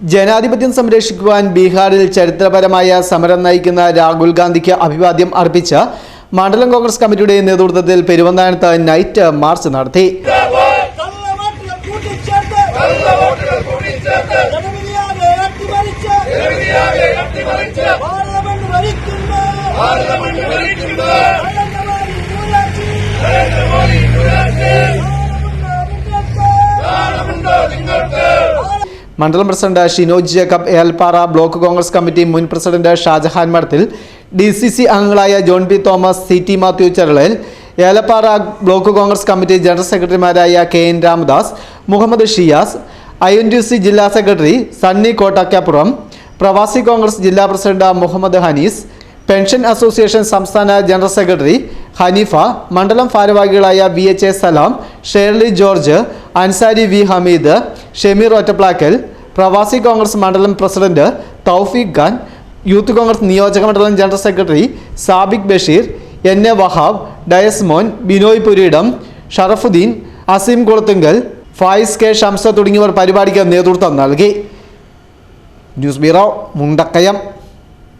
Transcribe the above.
ജനാധിപത്യം സംരക്ഷിക്കുവാൻ ബീഹാറിൽ ചരിത്രപരമായ സമരം നയിക്കുന്ന രാഹുൽ ഗാന്ധിക്ക് അഭിവാദ്യം അർപ്പിച്ച മണ്ഡലം കോൺഗ്രസ് കമ്മിറ്റിയുടെ നേതൃത്വത്തിൽ പെരുവന്താനത്ത് നൈറ്റ് മാർച്ച് നടത്തി. പാർലമെന്റ് ഭരിക്കുന്ന. മണ്ഡലം president Shinoj Jacob Elappara block Congress committee മുൻ president Shajahan Madathil D C C അംഗങ്ങളായ John P Thomas C T Mathew Cheralal Elappara block Congress committee general സെക്രട്ടറിമാരായ K N Ramadas Muhammad Shiyas I N T C ജില്ലാ secretary Sunny Kottakkapuram പ്രവാസി കോൺഗ്രസ് ജില്ലാ president Muhammad Hanees pension association സംസ്ഥാന general secretary Hanifa മണ്ഡലം ഭാരവാഹികളായ V H A Salam Sherly George Ansari V Hameed Shameer Ottaplackal Pravasi Congress മണ്ഡലം president Thoufeeq Khan youth Congress നിയോജക മണ്ഡലം general secretary Sabik Basheer N A Wahab Diasmon Binoy Pureedam Sharafudheen Aseem Kulathunkal Faiz K Shamsa തുടങ്ങിയവർ പരിപാടിക്ക് നേതൃത്വം നൽകി. News bureau Mundakayam.